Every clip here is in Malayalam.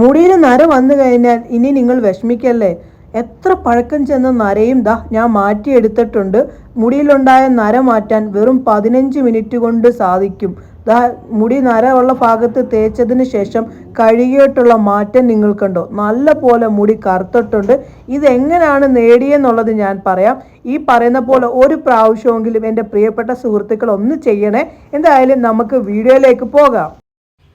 മുടിയിൽ നര വന്നു കഴിഞ്ഞാൽ ഇനി നിങ്ങൾ വിഷമിക്കല്ലേ? എത്ര പഴക്കം ചെന്ന നരയും ദാ ഞാൻ മാറ്റിയെടുത്തിട്ടുണ്ട്. മുടിയിലുണ്ടായ നര മാറ്റാൻ വെറും പതിനഞ്ച് മിനിറ്റ് കൊണ്ട് സാധിക്കും. ദാ മുടി നര ഉള്ള ഭാഗത്ത് തേച്ചതിന് ശേഷം കഴുകിയിട്ടുള്ള മാറ്റം നിങ്ങൾ കണ്ടോ? നല്ല പോലെ മുടി കറുത്തിട്ടുണ്ട്. ഇതെങ്ങനെയാണ് നേടിയെന്നുള്ളത് ഞാൻ പറയാം. ഈ പറയുന്ന പോലെ ഒരു പ്രാവശ്യമെങ്കിലും എന്റെ പ്രിയപ്പെട്ട സുഹൃത്തുക്കൾ ഒന്ന് ചെയ്യണേ. എന്തായാലും നമുക്ക് വീഡിയോയിലേക്ക് പോകാം.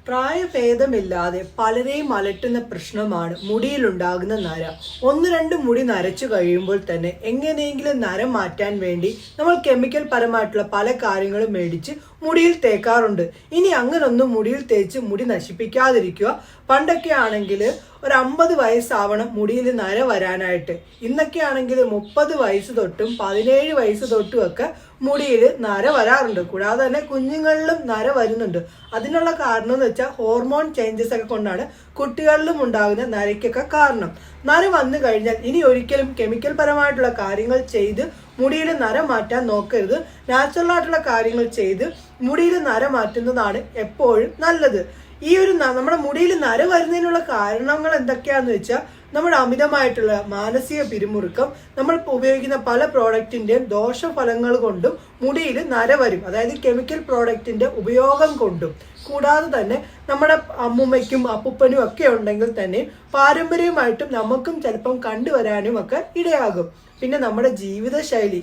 പ്രായഭേദമില്ലാതെ പലരെയും അലട്ടുന്ന പ്രശ്നമാണ് മുടിയിലുണ്ടാകുന്ന നര. ഒന്ന് രണ്ട് മുടി നരച്ചു കഴിയുമ്പോൾ തന്നെ എങ്ങനെയെങ്കിലും നര മാറ്റാൻ വേണ്ടി നമ്മൾ കെമിക്കൽ പരമായിട്ടുള്ള പല കാര്യങ്ങളും മേടിച്ച് മുടിയിൽ തേക്കാറുണ്ട്. ഇനി അങ്ങനൊന്നും മുടിയിൽ തേച്ച് മുടി നശിപ്പിക്കാതിരിക്കുക. പണ്ടൊക്കെ ആണെങ്കിൽ ഒരു അമ്പത് വയസ്സാവണം മുടിയിൽ നര വരാനായിട്ട്. ഇന്നൊക്കെ ആണെങ്കിൽ മുപ്പത് വയസ്സ് തൊട്ടും പതിനേഴ് വയസ്സ് തൊട്ടും ഒക്കെ മുടിയിൽ നര വരാറുണ്ട്. കൂടാതെ തന്നെ കുഞ്ഞുങ്ങളിലും നര വരുന്നുണ്ട്. അതിനുള്ള കാരണം എന്ന് വെച്ചാൽ ഹോർമോൺ ചേഞ്ചസ് ഒക്കെ കൊണ്ടാണ് കുട്ടികളിലും ഉണ്ടാകുന്ന നരയ്ക്കൊക്കെ കാരണം. നര വന്നു കഴിഞ്ഞാൽ ഇനി ഒരിക്കലും കെമിക്കൽ പരമായിട്ടുള്ള കാര്യങ്ങൾ ചെയ്ത് മുടിയിൽ നര മാറ്റാൻ നോക്കരുത്. നാച്ചുറൽ ആയിട്ടുള്ള കാര്യങ്ങൾ ചെയ്ത് മുടിയിൽ നര മാറ്റുന്നതാണ് എപ്പോഴും നല്ലത്. ഈ ഒരു നമ്മുടെ മുടിയിൽ നര വരുന്നതിനുള്ള കാരണങ്ങൾ എന്തൊക്കെയാണെന്ന് വെച്ചാൽ നമ്മുടെ അമിതമായിട്ടുള്ള മാനസിക പിരിമുറുക്കം നമ്മൾ ഉപയോഗിക്കുന്ന പല പ്രോഡക്റ്റിന്റെയും ദോഷഫലങ്ങൾ കൊണ്ടും മുടിയിൽ നര വരും. അതായത് കെമിക്കൽ പ്രോഡക്റ്റിന്റെ ഉപയോഗം കൊണ്ടും. കൂടാതെ തന്നെ നമ്മുടെ അമ്മുമ്മയ്ക്കും അപ്പൂപ്പനും ഒക്കെ ഉണ്ടെങ്കിൽ തന്നെ പാരമ്പര്യമായിട്ടും നമുക്കും ചിലപ്പം കണ്ടുവരാനും ഒക്കെ ഇടയാകും. പിന്നെ നമ്മുടെ ജീവിതശൈലി.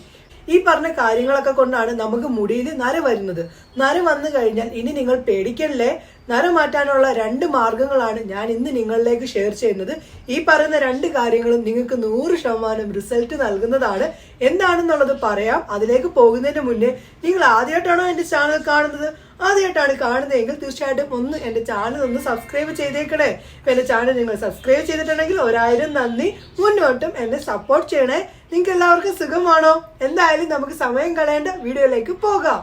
ഈ പറഞ്ഞ കാര്യങ്ങളൊക്കെ കൊണ്ടാണ് നമുക്ക് മുടിയിൽ നര വരുന്നത്. നര വന്നു കഴിഞ്ഞാൽ ഇനി നിങ്ങൾ പേടിക്കല്ലേ? നര മാറ്റാനുള്ള രണ്ട് മാർഗങ്ങളാണ് ഞാൻ ഇന്ന് നിങ്ങളിലേക്ക് ഷെയർ ചെയ്യുന്നത്. ഈ പറയുന്ന രണ്ട് കാര്യങ്ങളും നിങ്ങൾക്ക് നൂറ് ശതമാനം റിസൾട്ട് നൽകുന്നതാണ്. എന്താണെന്നുള്ളത് പറയാം. അതിലേക്ക് പോകുന്നതിന് മുന്നേ നിങ്ങൾ ആദ്യമായിട്ടാണോ എന്റെ ചാനൽ കാണുന്നത്? ആദ്യമായിട്ടാണ് കാണുന്നതെങ്കിൽ തീർച്ചയായിട്ടും ഒന്ന് എന്റെ ചാനൽ ഒന്ന് സബ്സ്ക്രൈബ് ചെയ്തേക്കണേ. ഇപ്പം എന്റെ ചാനൽ നിങ്ങൾ സബ്സ്ക്രൈബ് ചെയ്തിട്ടുണ്ടെങ്കിൽ ഒരായിരം നന്ദി. മുന്നോട്ടും എന്നെ സപ്പോർട്ട് ചെയ്യണേ. നിങ്ങൾക്ക് എല്ലാവർക്കും സുഖമാണോ? എന്തായാലും നമുക്ക് സമയം കളയേണ്ട വീഡിയോയിലേക്ക് പോകാം.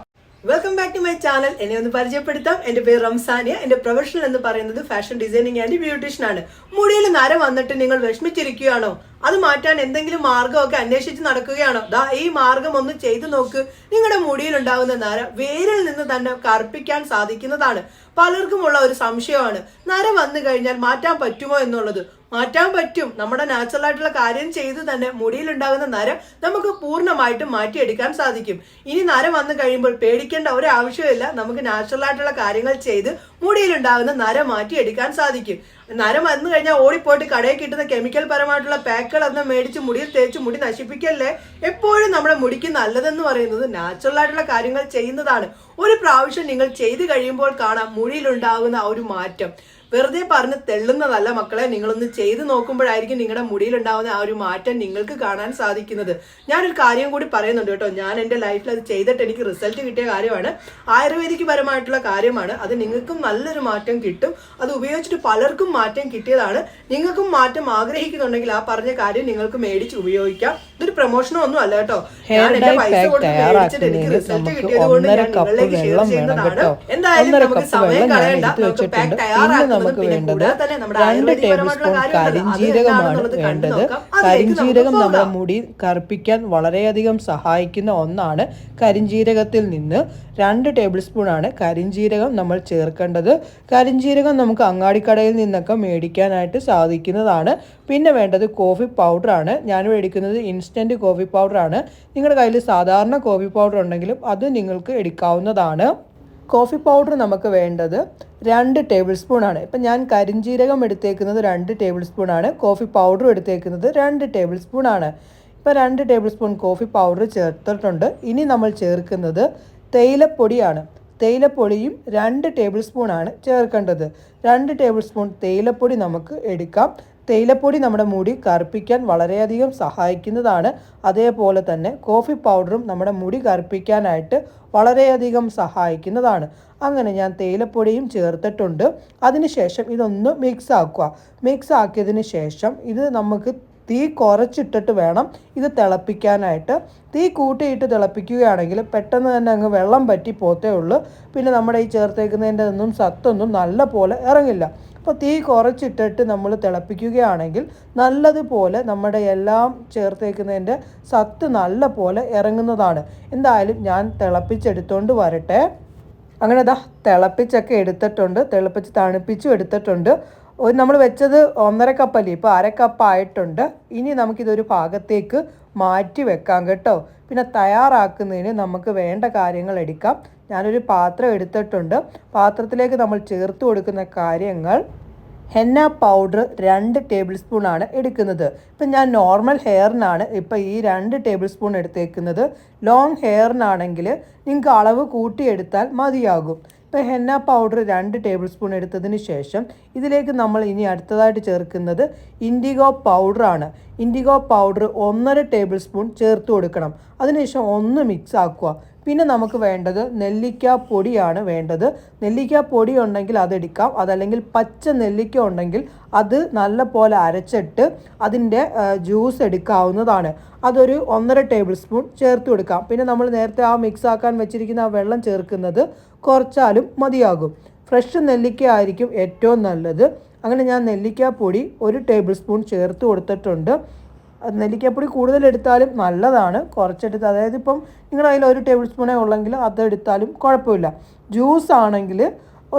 Welcome back to my channel എന്നെ ഒന്ന് പരിചയപ്പെടുത്താം. എന്റെ പേര് റംസാനിയ. എന്റെ പ്രൊഫഷണൽ എന്ന് പറയുന്നത് ഫാഷൻ ഡിസൈനിങ് ആൻഡ് ബ്യൂട്ടീഷ്യൻ ആണ്. മുടിയിൽ നര വന്നിട്ട് നിങ്ങൾ വിഷമിച്ചിരിക്കുകയാണോ? അത് മാറ്റാൻ എന്തെങ്കിലും മാർഗമൊക്കെ അന്വേഷിച്ച് നടക്കുകയാണോ? ദാ ഈ മാർഗം ഒന്ന് ചെയ്തു നോക്ക്. നിങ്ങളുടെ മുടിയിൽ ഉണ്ടാകുന്ന നര വേരിൽ നിന്ന് തന്നെ കറുപ്പിക്കാൻ സാധിക്കുന്നതാണ്. പലർക്കുമുള്ള ഒരു സംശയമാണ്. നര വന്നു കഴിഞ്ഞാൽ മാറ്റാൻ പറ്റുമോ എന്നുള്ളത്. മാറ്റാൻ പറ്റും. നമ്മുടെ നാച്ചുറൽ ആയിട്ടുള്ള കാര്യം ചെയ്ത് തന്നെ മുടിയിലുണ്ടാകുന്ന നര നമുക്ക് പൂർണമായിട്ടും മാറ്റിയെടുക്കാൻ സാധിക്കും. ഇനി നര വന്നു കഴിയുമ്പോൾ പേടിക്കേണ്ട ഒരു ആവശ്യമില്ല. നമുക്ക് നാച്ചുറൽ ആയിട്ടുള്ള കാര്യങ്ങൾ ചെയ്ത് മുടിയിലുണ്ടാകുന്ന നര മാറ്റിയെടുക്കാൻ സാധിക്കും. നര വന്നു കഴിഞ്ഞാൽ ഓടിപ്പോയിട്ട് കടയിൽ കിട്ടുന്ന കെമിക്കൽ പരമായിട്ടുള്ള പാക്കുകൾ അന്ന് മേടിച്ച് മുടിയിൽ തേച്ച് മുടി നശിപ്പിക്കല്ലേ? എപ്പോഴും നമ്മുടെ മുടിക്ക് നല്ലതെന്ന് പറയുന്നത് നാച്ചുറൽ ആയിട്ടുള്ള കാര്യങ്ങൾ ചെയ്യുന്നതാണ്. ഒരു പ്രാവശ്യം നിങ്ങൾ ചെയ്തു കഴിയുമ്പോൾ കാണാം മുടിയിലുണ്ടാകുന്ന ആ ഒരു മാറ്റം. വെറുതെ പറഞ്ഞ് തെള്ളുന്നതല്ല മക്കളെ. നിങ്ങളൊന്ന് ചെയ്ത് നോക്കുമ്പോഴായിരിക്കും നിങ്ങളുടെ മുടിയിലുണ്ടാവുന്ന ആ ഒരു മാറ്റം നിങ്ങൾക്ക് കാണാൻ സാധിക്കുന്നത്. ഞാനൊരു കാര്യം കൂടി പറയുന്നുണ്ട് കേട്ടോ. ഞാൻ എന്റെ ലൈഫിൽ അത് ചെയ്തിട്ട് എനിക്ക് റിസൾട്ട് കിട്ടിയ കാര്യമാണ്. ആയുർവേദിക് പരമായിട്ടുള്ള കാര്യമാണ്. അത് നിങ്ങൾക്കും നല്ലൊരു മാറ്റം കിട്ടും. അത് ഉപയോഗിച്ചിട്ട് പലർക്കും മാറ്റം കിട്ടിയതാണ്. നിങ്ങൾക്കും മാറ്റം ആഗ്രഹിക്കുന്നുണ്ടെങ്കിൽ ആ പറഞ്ഞ കാര്യം നിങ്ങൾക്ക് മേടിച്ച് ഉപയോഗിക്കാം. ഇതൊരു പ്രൊമോഷനോ ഒന്നും അല്ല കേട്ടോ. ഞാൻ എന്റെ പൈസ കൊടുത്ത് മേടിച്ചിട്ട് എനിക്ക് റിസൾട്ട് കിട്ടിയത് കൊണ്ട് ഞാൻ നിങ്ങളിലേക്ക് ഷെയർ ചെയ്യുന്നതാണ്. എന്തായാലും നമുക്ക് സമയം കളയണ്ട. നമുക്ക് പാക്ക് തയ്യാറാക്കുന്നത് പിന്നെ വേണ്ടത് രണ്ട് ടേബിൾ സ്പൂൺ കരിഞ്ജീരകമാണ് വേണ്ടത്. നമുക്ക് കരിഞ്ജീരകം നമ്മുടെ മുടി കറുപ്പിക്കാൻ വളരെയധികം സഹായിക്കുന്ന ഒന്നാണ് കരിഞ്ജീരകത്തിൽ നിന്ന് രണ്ട് ടേബിൾ സ്പൂൺ ആണ് കരിഞ്ജീരകം നമ്മൾ ചേർക്കേണ്ടത്. കരിഞ്ജീരകം നമുക്ക് അങ്ങാടിക്കടയിൽ നിന്നൊക്കെ മേടിക്കാനായിട്ട് സാധിക്കുന്നതാണ്. പിന്നെ വേണ്ടത് കോഫി പൗഡറാണ് ഞാൻ മേടിക്കുന്നത് ഇൻസ്റ്റന്റ് കോഫി പൗഡറാണ് നിങ്ങളുടെ കയ്യിൽ സാധാരണ കോഫി പൗഡർ ഉണ്ടെങ്കിലും അത് നിങ്ങൾക്ക് എടുക്കാവുന്നതാണ്. കോഫി പൗഡർ നമുക്ക് വേണ്ടത് രണ്ട് ടേബിൾ സ്പൂൺ ആണ്. ഇപ്പം ഞാൻ കരിഞ്ജീരകം എടുത്തേക്കുന്നത് രണ്ട് ടേബിൾ സ്പൂൺ ആണ്. കോഫി പൗഡറും എടുത്തേക്കുന്നത് രണ്ട് ടേബിൾ സ്പൂൺ ആണ്. ഇപ്പം രണ്ട് ടേബിൾ സ്പൂൺ കോഫി പൗഡർ ചേർത്തിട്ടുണ്ട്. ഇനി നമ്മൾ ചേർക്കുന്നത് തേയിലപ്പൊടിയാണ്. തേയിലപ്പൊടിയും രണ്ട് ടേബിൾ സ്പൂൺ ആണ് ചേർക്കേണ്ടത്. രണ്ട് ടേബിൾ സ്പൂൺ തേയിലപ്പൊടി നമുക്ക് എടുക്കാം. തേയിലപ്പൊടി നമ്മുടെ മുടി കറുപ്പിക്കാൻ വളരെയധികം സഹായിക്കുന്നതാണ്. അതേപോലെ തന്നെ കോഫി പൗഡറും നമ്മുടെ മുടി കറുപ്പിക്കാനായിട്ട് വളരെയധികം സഹായിക്കുന്നതാണ്. അങ്ങനെ ഞാൻ തേയിലപ്പൊടിയും ചേർത്തിട്ടുണ്ട്. അതിനുശേഷം ഇതൊന്ന് മിക്സ് ആക്കുക. മിക്സ് ആക്കിയതിന് ശേഷം ഇത് നമുക്ക് തീ കുറച്ചിട്ടിട്ട് വേണം ഇത് തിളപ്പിക്കാനായിട്ട്. തീ കൂട്ടിയിട്ട് തിളപ്പിക്കുകയാണെങ്കിൽ പെട്ടെന്ന് തന്നെ അങ്ങ് വെള്ളം പറ്റി പോത്തേ ഉള്ളൂ. പിന്നെ നമ്മുടെ ഈ ചേർത്തേക്കുന്നതിന്റെ ഒന്നും സത്തൊന്നും നല്ല പോലെ ഇറങ്ങില്ല. അപ്പോൾ തീ കുറച്ചിട്ടിട്ട് നമ്മൾ തിളപ്പിക്കുകയാണെങ്കിൽ നല്ലതുപോലെ നമ്മുടെ എല്ലാം ചേർത്തേക്കുന്നതിന്റെ സത്ത് നല്ല പോലെ ഇറങ്ങുന്നതാണ്. എന്തായാലും ഞാൻ തിളപ്പിച്ചെടുത്തോണ്ട് വരട്ടെ. അങ്ങനെ ദാ തിളപ്പിച്ചൊക്കെ എടുത്തിട്ടുണ്ട്. തിളപ്പിച്ച് തണുപ്പിച്ചും എടുത്തിട്ടുണ്ട്. നമ്മൾ വെച്ചത് ഒന്നര കപ്പല്ലേ? ഇപ്പോൾ അര കപ്പ് ആയിട്ടുണ്ട് ഇനി നമുക്കിതൊരു ഭാഗത്തേക്ക് മാറ്റി വെക്കാം കേട്ടോ. പിന്നെ തയ്യാറാക്കുന്നതിന് നമുക്ക് വേണ്ട കാര്യങ്ങൾ എടുക്കാം. ഞാനൊരു പാത്രം എടുത്തിട്ടുണ്ട്. പാത്രത്തിലേക്ക് നമ്മൾ ചേർത്ത് കൊടുക്കുന്ന കാര്യങ്ങൾ ഹെന്ന പൗഡർ രണ്ട് ടേബിൾ സ്പൂൺ ആണ് എടുക്കുന്നത്. ഇപ്പം ഞാൻ നോർമൽ ഹെയറിനാണ് ഇപ്പം ഈ രണ്ട് ടേബിൾ സ്പൂൺ എടുത്തേക്കുന്നത്. ലോങ് ഹെയറിനാണെങ്കിൽ നിങ്ങൾക്ക് അളവ് കൂട്ടിയെടുത്താൽ മതിയാകും. ഇപ്പം ഹെന്ന പൗഡർ രണ്ട് ടേബിൾ സ്പൂൺ എടുത്തതിന് ശേഷം ഇതിലേക്ക് നമ്മൾ ഇനി അടുത്തതായിട്ട് ചേർക്കുന്നത് ഇൻഡിഗോ പൗഡറാണ് ഇൻഡിഗോ പൗഡർ ഒന്നര ടേബിൾ സ്പൂൺ ചേർത്ത് കൊടുക്കണം. അതിനുശേഷം ഒന്ന് മിക്സ് ആക്കുക. പിന്നെ നമുക്ക് വേണ്ടത് നെല്ലിക്ക പൊടിയാണ് വേണ്ടത്. നെല്ലിക്ക പൊടി ഉണ്ടെങ്കിൽ അതെടുക്കാം അതല്ലെങ്കിൽ പച്ച നെല്ലിക്ക ഉണ്ടെങ്കിൽ അത് നല്ല പോലെ അരച്ചിട്ട് അതിന്റെ ജ്യൂസ് എടുക്കാവുന്നതാണ്. അതൊരു ഒന്നര ടേബിൾ സ്പൂൺ ചേർത്ത് കൊടുക്കാം. പിന്നെ നമ്മൾ നേരത്തെ ആ മിക്സ് ആക്കാൻ വെച്ചിരിക്കുന്ന ആ വെള്ളം ചേർക്കുന്നത് കുറച്ചാലും മതിയാകും. ഫ്രഷ് നെല്ലിക്ക ആയിരിക്കും ഏറ്റവും നല്ലത്. അങ്ങനെ ഞാൻ നെല്ലിക്കാപ്പൊടി ഒരു ടേബിൾ സ്പൂൺ ചേർത്ത് കൊടുത്തിട്ടുണ്ട്. നെല്ലിക്കാപ്പൊടി കൂടുതൽ എടുത്താലും നല്ലതാണ്. കുറച്ചെടുത്ത് അതായത് ഇപ്പം നിങ്ങളുടെ ഒരു ടേബിൾ സ്പൂണേ ഉള്ളെങ്കിൽ അതെടുത്താലും കുഴപ്പമില്ല. ജ്യൂസ് ആണെങ്കിൽ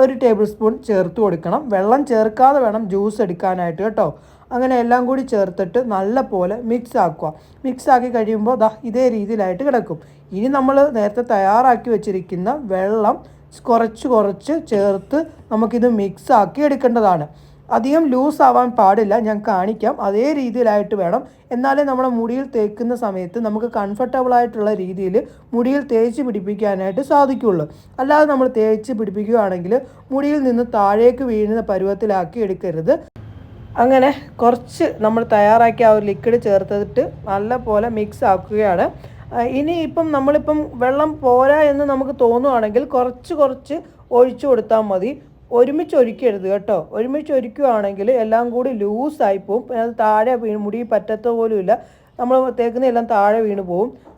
ഒരു ടേബിൾ സ്പൂൺ ചേർത്ത് കൊടുക്കണം. വെള്ളം ചേർക്കാതെ വേണം ജ്യൂസ് എടുക്കാനായിട്ട് കേട്ടോ. അങ്ങനെ എല്ലാം കൂടി ചേർത്തിട്ട് നല്ല പോലെ മിക്സ് ആക്കുക. മിക്സ് ആക്കി കഴിയുമ്പോൾ ദാ ഇതേ രീതിയിലായിട്ട് കിടക്കും. ഇനി നമ്മൾ നേരത്തെ തയ്യാറാക്കി വെച്ചിരിക്കുന്ന വെള്ളം കുറച്ച് കുറച്ച് ചേർത്ത് നമുക്കിത് മിക്സ് ആക്കി എടുക്കേണ്ടതാണ്. അധികം ലൂസ് ആവാൻ പാടില്ല. ഞാൻ കാണിക്കാം. അതേ രീതിയിലായിട്ട് വേണം. എന്നാലേ നമ്മുടെ മുടിയിൽ തേക്കുന്ന സമയത്ത് നമുക്ക് കംഫർട്ടബിൾ ആയിട്ടുള്ള രീതിയിൽ മുടിയിൽ തേച്ച് പിടിപ്പിക്കാനായിട്ട് സാധിക്കുള്ളൂ. അല്ലാതെ നമ്മൾ തേച്ച് പിടിപ്പിക്കുകയാണെങ്കിൽ മുടിയിൽ നിന്ന് താഴേക്ക് വീഴുന്ന പരുവത്തിലാക്കി എടുക്കരുത്. അങ്ങനെ കുറച്ച് നമ്മൾ തയ്യാറാക്കിയ ആ ഒരു ലിക്വിഡ് ചേർത്തിട്ട് നല്ല പോലെ മിക്സ് ആക്കുകയാണ്. ഇനി ഇപ്പം നമ്മളിപ്പം വെള്ളം പോരാ എന്ന് നമുക്ക് തോന്നുവാണെങ്കിൽ കുറച്ച് കുറച്ച് ഒഴിച്ചു കൊടുത്താൽ മതി. ഒരുമിച്ച് ഒരുക്കരുത് കേട്ടോ. ഒരുമിച്ച് ഒരുക്കുകയാണെങ്കിൽ എല്ലാം കൂടി ലൂസായി പിന്നെ അത് താഴെ വീണ് മുടി പറ്റത്ത പോലുമില്ല നമ്മൾ തേക്കുന്ന എല്ലാം താഴെ വീണ്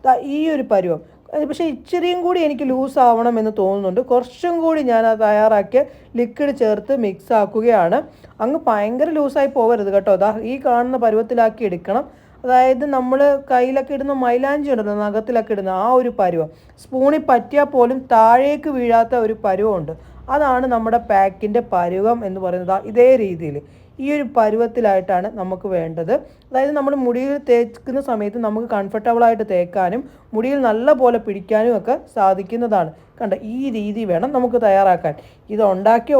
ദാ ഈ ഒരു പരുവം. പക്ഷേ ഇച്ചിരിയും കൂടി എനിക്ക് ലൂസ് ആവണം എന്ന് തോന്നുന്നുണ്ട്. കുറച്ചും കൂടി ഞാൻ അത് തയ്യാറാക്കിയ ലിക്വിഡ് ചേർത്ത് മിക്സ് ആക്കുകയാണ്. അങ്ങ് ഭയങ്കര ലൂസായി പോകരുത് കേട്ടോ. ഈ കാണുന്ന പരുവത്തിലാക്കി എടുക്കണം. അതായത് നമ്മൾ കയ്യിലൊക്കെ ഇടുന്ന മൈലാഞ്ചി ഉണ്ടല്ലോ നഖത്തിലൊക്കെ ഇടുന്ന ആ ഒരു പരുവം. സ്പൂണിൽ പറ്റിയാൽ പോലും താഴേക്ക് വീഴാത്ത ഒരു പരുവമുണ്ട് അതാണ് നമ്മുടെ പാക്കിന്റെ പരുവം എന്ന് പറയുന്നത്. ഇതേ രീതിയിൽ ഈ ഒരു പരുവത്തിലായിട്ടാണ് നമുക്ക് വേണ്ടത്. അതായത് നമ്മൾ മുടിയിൽ തേക്കുന്ന സമയത്ത് നമുക്ക് കംഫർട്ടബിളായിട്ട് തേക്കാനും മുടിയിൽ നല്ല പോലെ പിടിക്കാനും ഒക്കെ സാധിക്കുന്നതാണ്. കണ്ട ഈ രീതി വേണം നമുക്ക് തയ്യാറാക്കാൻ. ഇത്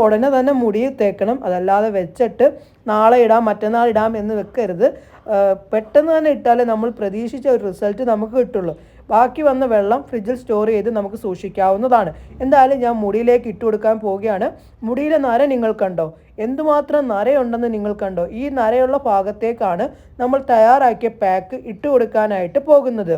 ഉടനെ തന്നെ മുടിയിൽ തേക്കണം. അതല്ലാതെ വെച്ചിട്ട് നാളെ ഇടാം മറ്റന്നാൾ ഇടാം എന്ന് വെക്കരുത്. പെട്ടെന്ന് തന്നെ ഇട്ടാലേ നമ്മൾ പ്രതീക്ഷിച്ച ഒരു റിസൾട്ട് നമുക്ക് കിട്ടുള്ളൂ. ബാക്കി വന്ന വെള്ളം ഫ്രിഡ്ജിൽ സ്റ്റോർ ചെയ്ത് നമുക്ക് സൂക്ഷിക്കാവുന്നതാണ്. എന്തായാലും ഞാൻ മുടിയിലേക്ക് ഇട്ട് കൊടുക്കാൻ പോവുകയാണ്. മുടിയിലെ നര നിങ്ങൾ കണ്ടോ? എന്തുമാത്രം നരയുണ്ടെന്ന് നിങ്ങൾ കണ്ടോ? ഈ നരയുള്ള ഭാഗത്തേക്കാണ് നമ്മൾ തയ്യാറാക്കിയ പാക്ക് ഇട്ട് കൊടുക്കാനായിട്ട് പോകുന്നത്.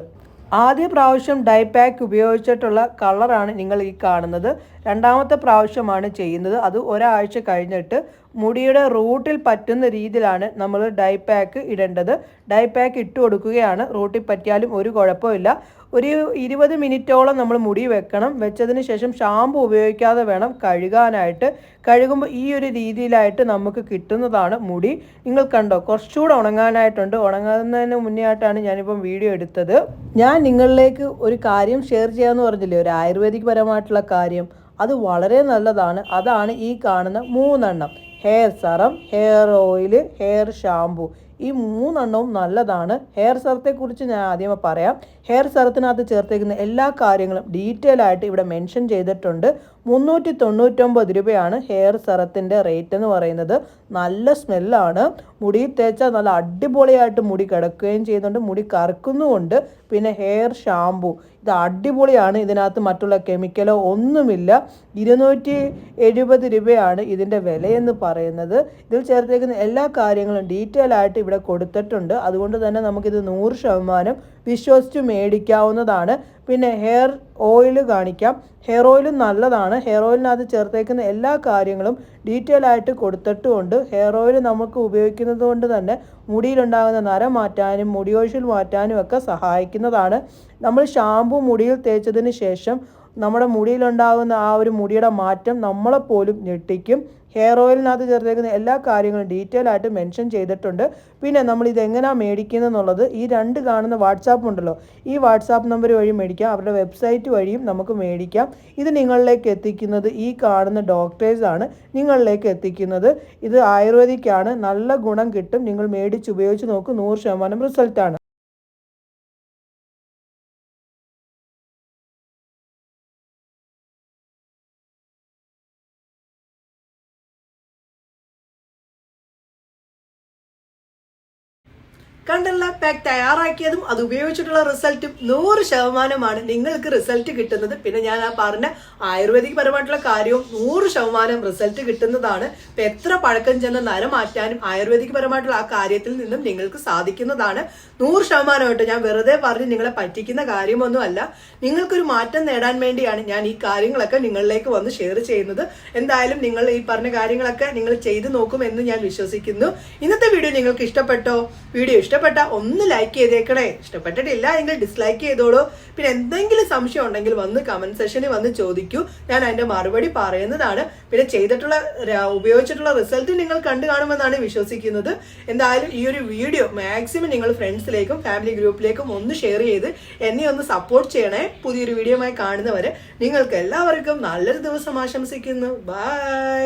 ആദ്യ പ്രാവശ്യം ഡൈ പാക്ക് ഉപയോഗിച്ചിട്ടുള്ള കളറാണ് നിങ്ങൾ ഈ കാണുന്നത്. രണ്ടാമത്തെ പ്രാവശ്യമാണ് ചെയ്യുന്നത്. അത് ഒരാഴ്ച കഴിഞ്ഞിട്ട് മുടിയുടെ റൂട്ടിൽ പറ്റുന്ന രീതിയിലാണ് നമ്മൾ ഡൈ പാക്ക് ഇടേണ്ടത്. ഡൈ പാക്ക് ഇട്ട് കൊടുക്കുകയാണ്. റൂട്ടിൽ പറ്റിയാലും ഒരു കുഴപ്പമില്ല. ഒരു ഇരുപത് മിനിറ്റോളം നമ്മൾ മുടി വെക്കണം. വെച്ചതിന് ശേഷം ഷാമ്പു ഉപയോഗിക്കാതെ വേണം കഴുകാനായിട്ട്. കഴുകുമ്പോൾ ഈ ഒരു രീതിയിലായിട്ട് നമുക്ക് കിട്ടുന്നതാണ് മുടി. നിങ്ങൾ കണ്ടോ കുറച്ചുകൂടെ ഉണങ്ങാനായിട്ടുണ്ട്. ഉണങ്ങുന്നതിന് മുന്നേ ആയിട്ടാണ് ഞാനിപ്പം വീഡിയോ എടുത്തത്. ഞാൻ നിങ്ങളിലേക്ക് ഒരു കാര്യം ഷെയർ ചെയ്യാമെന്ന് പറഞ്ഞില്ലേ? ഒരു ആയുർവേദിക് പരമായിട്ടുള്ള കാര്യം. അത് വളരെ നല്ലതാണ്. അതാണ് ഈ കാണുന്ന മൂന്നെണ്ണം. Hair serum hair oil hair shampoo ഈ മൂന്നെണ്ണവും നല്ലതാണ്. ഹെയർ സെറത്തെക്കുറിച്ച് ഞാൻ ആദ്യമേ പറയാം. ഹെയർ സെറത്തിനകത്ത് ചേർത്തേക്കുന്ന എല്ലാ കാര്യങ്ങളും ഡീറ്റെയിൽ ആയിട്ട് ഇവിടെ മെൻഷൻ ചെയ്തിട്ടുണ്ട്. മുന്നൂറ്റി തൊണ്ണൂറ്റൊമ്പത് രൂപയാണ് ഹെയർ സെറത്തിന്റെ റേറ്റ് എന്ന് പറയുന്നത്. നല്ല സ്മെല്ലാണ് മുടി തേച്ചാൽ നല്ല അടിപൊളിയായിട്ട് മുടി കിടക്കുകയും ചെയ്യുന്നുണ്ട്. മുടി കറക്കുന്നുമുണ്ട്. പിന്നെ ഹെയർ ഷാമ്പു ഇത് അടിപൊളിയാണ്. ഇതിനകത്ത് മറ്റുള്ള കെമിക്കലോ ഒന്നുമില്ല. ഇരുന്നൂറ്റി എഴുപത് രൂപയാണ് ഇതിന്റെ വിലയെന്ന് പറയുന്നത്. ഇതിൽ ചേർത്തേക്കുന്ന എല്ലാ കാര്യങ്ങളും ഡീറ്റെയിൽ ആയിട്ട് ഇവിടെ കൊടുത്തിട്ടുണ്ട്. അതുകൊണ്ട് തന്നെ നമുക്കിത് നൂറ് ശതമാനം വിശ്വസിച്ച് മേടിക്കാവുന്നതാണ്. പിന്നെ ഹെയർ ഓയിൽ കാണിക്കാം. ഹെയർ ഓയിലും നല്ലതാണ്. ഹെയർ ഓയിലിനകത്ത് ചേർത്തേക്കുന്ന എല്ലാ കാര്യങ്ങളും ഡീറ്റെയിൽ ആയിട്ട് കൊടുത്തിട്ടുമുണ്ട്. ഹെയർ ഓയിൽ നമുക്ക് ഉപയോഗിക്കുന്നത് കൊണ്ട് തന്നെ മുടിയിലുണ്ടാകുന്ന നര മാറ്റാനും മുടി ഒഴിച്ചിൽ മാറ്റാനും ഒക്കെ സഹായിക്കുന്നതാണ്. നമ്മൾ ഷാമ്പു മുടിയിൽ തേച്ചതിന് ശേഷം നമ്മുടെ മുടിയിലുണ്ടാകുന്ന ആ ഒരു മുടിയുടെ മാറ്റം നമ്മളെപ്പോലും ഞെട്ടിക്കും. ഹെയർ ഓയിലിനകത്ത് ചേർത്തേക്കുന്ന എല്ലാ കാര്യങ്ങളും ഡീറ്റെയിൽ ആയിട്ട് മെൻഷൻ ചെയ്തിട്ടുണ്ട്. പിന്നെ നമ്മൾ ഇത് എങ്ങനെയാണ് മേടിക്കുന്നത് എന്നുള്ളത് ഈ രണ്ട് കാണുന്ന വാട്സാപ്പ് ഉണ്ടല്ലോ. ഈ വാട്സാപ്പ് നമ്പർ വഴി മേടിക്കാം. അവരുടെ വെബ്സൈറ്റ് വഴിയും നമുക്ക് മേടിക്കാം. ഇത് നിങ്ങളിലേക്ക് എത്തിക്കുന്നത് ഈ കാണുന്ന ഡോക്ടേഴ്സാണ് നിങ്ങളിലേക്ക് എത്തിക്കുന്നത്. ഇത് ആയുർവേദിക്കാണ്. നല്ല ഗുണം കിട്ടും. നിങ്ങൾ മേടിച്ച് ഉപയോഗിച്ച് നോക്കും. നൂറ് ശതമാനം റിസൾട്ടാണ് കണ്ടല്ല പാക്ക് തയ്യാറാക്കിയതും അത് ഉപയോഗിച്ചിട്ടുള്ള റിസൾട്ടും നൂറ് ശതമാനമാണ് നിങ്ങൾക്ക് റിസൾട്ട് കിട്ടുന്നത്. പിന്നെ ഞാൻ ആ പറഞ്ഞ ആയുർവേദിക് പരമായിട്ടുള്ള കാര്യവും നൂറ് ശതമാനം റിസൾട്ട് കിട്ടുന്നതാണ്. ഇപ്പൊ എത്ര പഴക്കം ചെന്ന നര മാറ്റാനും ആയുർവേദിക് പരമായിട്ടുള്ള ആ കാര്യത്തിൽ നിന്നും നിങ്ങൾക്ക് സാധിക്കുന്നതാണ്. നൂറ് ശതമാനമായിട്ട് ഞാൻ വെറുതെ പറഞ്ഞ് നിങ്ങളെ പറ്റിക്കുന്ന കാര്യമൊന്നുമല്ല. നിങ്ങൾക്കൊരു മാറ്റം നേടാൻ വേണ്ടിയാണ് ഞാൻ ഈ കാര്യങ്ങളൊക്കെ നിങ്ങളിലേക്ക് വന്ന് ഷെയർ ചെയ്യുന്നത്. എന്തായാലും നിങ്ങൾ ഈ പറഞ്ഞ കാര്യങ്ങളൊക്കെ നിങ്ങൾ ചെയ്തു നോക്കും എന്ന് ഞാൻ വിശ്വസിക്കുന്നു. ഇന്നത്തെ വീഡിയോ നിങ്ങൾക്ക് ഇഷ്ടപ്പെട്ടോ? വീഡിയോ ഇഷ്ടപ്പെട്ട ഒന്ന് ലൈക്ക് ചെയ്തേക്കണേ. ഇഷ്ടപ്പെട്ടിട്ടില്ല എങ്കിൽ ഡിസ്ലൈക്ക് ചെയ്തോളൂ. പിന്നെ എന്തെങ്കിലും സംശയം ഉണ്ടെങ്കിൽ വന്ന് കമന്റ് സെഷനിൽ വന്ന് ചോദിക്കൂ. ഞാൻ അതിന്റെ മറുപടി പറയുന്നതാണ്. പിന്നെ ചെയ്തിട്ടുള്ള ഉപയോഗിച്ചിട്ടുള്ള റിസൾട്ട് നിങ്ങൾ കണ്ടു കാണുമെന്നാണ് വിശ്വസിക്കുന്നത്. എന്തായാലും ഈ ഒരു വീഡിയോ മാക്സിമം നിങ്ങൾ ഫ്രണ്ട്സിലേക്കും ഫാമിലി ഗ്രൂപ്പിലേക്കും ഒന്ന് ഷെയർ ചെയ്ത് എന്നെ ഒന്ന് സപ്പോർട്ട് ചെയ്യണേ. പുതിയൊരു വീഡിയോമായി കാണുന്നവരെ. നിങ്ങൾക്ക് എല്ലാവർക്കും നല്ലൊരു ദിവസം ആശംസിക്കുന്നു. ബൈ